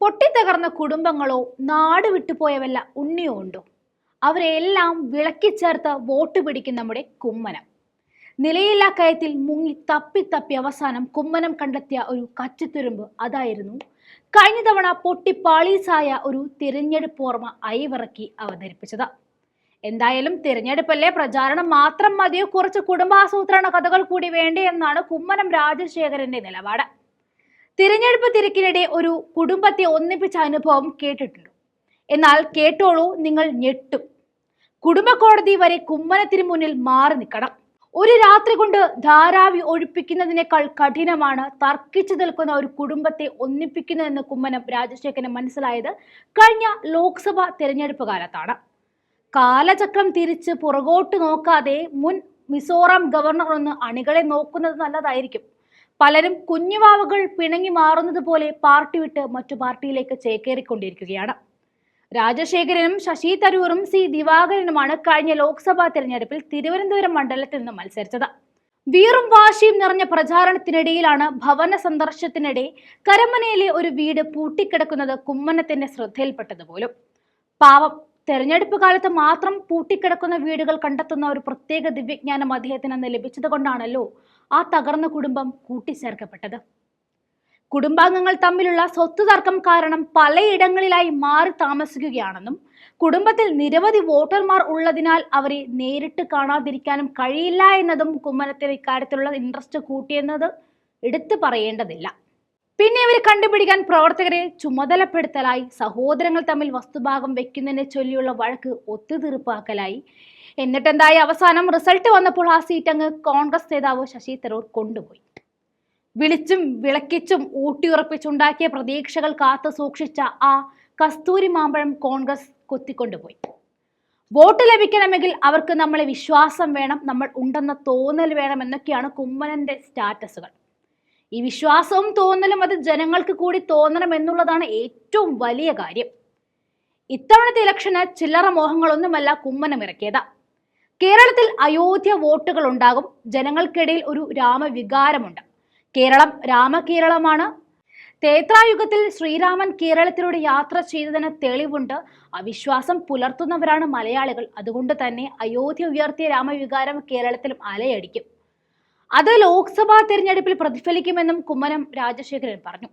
പൊട്ടിത്തകർന്ന കുടുംബങ്ങളോ നാട് വിട്ടുപോയവല്ല ഉണ്ണിയോ ഉണ്ടോ? അവരെല്ലാം വിളക്കിച്ചേർത്ത് വോട്ട് പിടിക്കും നമ്മുടെ കുമ്മനം. നിലയില്ലാ കയത്തിൽ മുങ്ങി തപ്പി തപ്പി അവസാനം കുമ്മനം കണ്ടെത്തിയ ഒരു കച്ചിത്തുരുമ്പ് അതായിരുന്നു കഴിഞ്ഞ തവണ പൊട്ടിപ്പാളീസായ ഒരു തിരഞ്ഞെടുപ്പ് ഓർമ്മ അയവിറക്കി അവതരിപ്പിച്ചത്. എന്തായാലും തിരഞ്ഞെടുപ്പല്ലേ? പ്രചാരണം മാത്രം മതിയോ? കുറച്ച് കുടുംബാസൂത്രണ കഥകൾ കൂടി വേണ്ടേ എന്നാണ് കുമ്മനം രാജശേഖരന്റെ നിലപാട്. തിരഞ്ഞെടുപ്പ് തിരക്കിനിടെ ഒരു കുടുംബത്തെ ഒന്നിപ്പിച്ച അനുഭവം കേട്ടിട്ടുള്ളൂ എന്നാൽ കേട്ടോളൂ നിങ്ങൾ ഞെട്ടും. കുടുംബ കോടതി വരെ കുമ്മനത്തിന് മുന്നിൽ മാറി നിൽക്കണം. ഒരു രാത്രി കൊണ്ട് ധാരാവി ഒഴിപ്പിക്കുന്നതിനേക്കാൾ കഠിനമാണ് തർക്കിച്ചു നിൽക്കുന്ന ഒരു കുടുംബത്തെ ഒന്നിപ്പിക്കുന്നതെന്ന് കുമ്മനം രാജശേഖരന് മനസ്സിലായത് കഴിഞ്ഞ ലോക്സഭ തിരഞ്ഞെടുപ്പ് കാലത്താണ്. കാലചക്രം തിരിച്ച് പുറകോട്ട് നോക്കാതെ മുൻ മിസോറാം ഗവർണർ ഒന്ന് അണികളെ നോക്കുന്നത് നല്ലതായിരിക്കും. പലരും കുഞ്ഞുവാവുകൾ പിണങ്ങി മാറുന്നത് പോലെ പാർട്ടി വിട്ട് മറ്റു പാർട്ടിയിലേക്ക് ചേക്കേറിക്കൊണ്ടിരിക്കുകയാണ്. രാജശേഖരനും ശശി തരൂറും സി ദിവാകരനുമാണ് കഴിഞ്ഞ ലോക്സഭാ തെരഞ്ഞെടുപ്പിൽ തിരുവനന്തപുരം മണ്ഡലത്തിൽ നിന്ന് മത്സരിച്ചത്. വീറും വാശിയും നിറഞ്ഞ പ്രചാരണത്തിനിടയിലാണ് ഭവന സന്ദർശനത്തിനിടെ കരമനയിലെ ഒരു വീട് പൂട്ടിക്കിടക്കുന്നത് കുമ്മനത്തിന്റെ ശ്രദ്ധയിൽപ്പെട്ടത് പോലും. പാവം തെരഞ്ഞെടുപ്പ് കാലത്ത് മാത്രം പൂട്ടിക്കിടക്കുന്ന വീടുകൾ കണ്ടെത്തുന്ന ഒരു പ്രത്യേക ദിവ്യജ്ഞാനം അദ്ദേഹത്തിന് അന്ന് ലഭിച്ചത് കൊണ്ടാണല്ലോ ആ തകർന്ന കുടുംബം കൂട്ടിച്ചേർക്കപ്പെട്ടത്. കുടുംബാംഗങ്ങൾ തമ്മിലുള്ള സ്വത്ത് തർക്കം കാരണം പലയിടങ്ങളിലായി മാറി താമസിക്കുകയാണെന്നും കുടുംബത്തിൽ നിരവധി വോട്ടർമാർ ഉള്ളതിനാൽ അവരെ നേരിട്ട് കാണാതിരിക്കാനും കഴിയില്ല എന്നതും കുമ്മനത്തിന് ഇക്കാര്യത്തിലുള്ള ഇൻട്രസ്റ്റ് കൂട്ടിയെന്നത് എടുത്തു പറയേണ്ടതില്ല. പിന്നെ ഇവർ കണ്ടുപിടിക്കാൻ പ്രവർത്തകരെ ചുമതലപ്പെടുത്തലായി. സഹോദരങ്ങൾ തമ്മിൽ വസ്തുഭാഗം വെക്കുന്നതിനെ ചൊല്ലിയുള്ള വഴക്ക് ഒത്തുതീർപ്പാക്കലായി. എന്നിട്ടെന്തായി? അവസാനം റിസൾട്ട് വന്നപ്പോൾ ആ സീറ്റ് അങ്ങ് കോൺഗ്രസ് നേതാവ് ശശി തരൂർ കൊണ്ടുപോയി. വിളിച്ചും വിളക്കിച്ചും ഊട്ടിയുറപ്പിച്ചുണ്ടാക്കിയ പ്രതീക്ഷകൾ കാത്തു സൂക്ഷിച്ച ആ കസ്തൂരി മാമ്പഴം കോൺഗ്രസ് കൊത്തിക്കൊണ്ടുപോയി. വോട്ട് ലഭിക്കണമെങ്കിൽ അവർക്ക് നമ്മളെ വിശ്വാസം വേണം നമ്മൾ ഉണ്ടെന്ന തോന്നൽ വേണം എന്നൊക്കെയാണ് കുമ്മനന്റെ സ്റ്റാറ്റസുകൾ. ഈ വിശ്വാസവും തോന്നലും അത് ജനങ്ങൾക്ക് കൂടി തോന്നണം എന്നുള്ളതാണ് ഏറ്റവും വലിയ കാര്യം. ഇത്തവണത്തെ ഇലക്ഷന് ചില്ലറ മോഹങ്ങളൊന്നുമല്ല കുമ്മനം ഇറക്കിയത് കേരളത്തിൽ അയോധ്യ വോട്ടുകൾ ഉണ്ടാകും ജനങ്ങൾക്കിടയിൽ ഒരു രാമവികാരമുണ്ട്. കേരളം രാമകേരളമാണ്. തേത്രായുഗത്തിൽ ശ്രീരാമൻ കേരളത്തിലൂടെ യാത്ര ചെയ്തതിന് തെളിവുണ്ട്. അവിശ്വാസം പുലർത്തുന്നവരാണ് മലയാളികൾ. അതുകൊണ്ട് തന്നെ അയോധ്യ ഉയർത്തിയ രാമവികാരം കേരളത്തിലും അലയടിക്കും. അത് ലോക്സഭാ തെരഞ്ഞെടുപ്പിൽ പ്രതിഫലിക്കുമെന്നും കുമ്മനം രാജശേഖരൻ പറഞ്ഞു.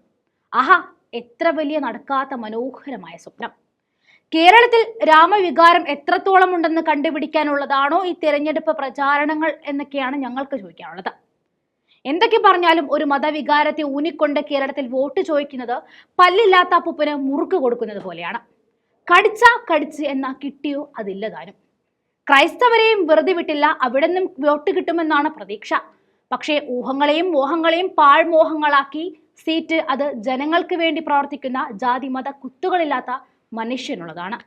ആഹാ എത്ര വലിയ നടക്കാത്ത മനോഹരമായ സ്വപ്നം. കേരളത്തിൽ രാമവികാരം എത്രത്തോളം ഉണ്ടെന്ന് കണ്ടുപിടിക്കാനുള്ളതാണോ ഈ തെരഞ്ഞെടുപ്പ് പ്രചാരണങ്ങൾ എന്നൊക്കെയാണ് ഞങ്ങൾക്ക് ചോദിക്കാനുള്ളത്. എന്തൊക്കെ പറഞ്ഞാലും ഒരു മതവികാരത്തെ ഊന്നിക്കൊണ്ട് കേരളത്തിൽ വോട്ട് ചോദിക്കുന്നത് പല്ലില്ലാത്ത അപ്പൂപ്പന് മുറുക്ക് കൊടുക്കുന്നത് പോലെയാണ്. കടിച്ചാ കടിച്ച് എന്നാ കിട്ടിയോ അതില്ല താനും. ക്രൈസ്തവരെയും വെറുതെ വിട്ടില്ല അവിടെ നിന്നും വോട്ട് കിട്ടുമെന്നാണ് പ്രതീക്ഷ. പക്ഷേ ഊഹങ്ങളെയും മോഹങ്ങളെയും പാഴ്മോഹങ്ങളാക്കി സീറ്റ് അത് ജനങ്ങൾക്ക് വേണ്ടി പ്രവർത്തിക്കുന്ന ജാതി മത കുത്തുകളില്ലാത്ത മനുഷ്യനുള്ളതാണ്.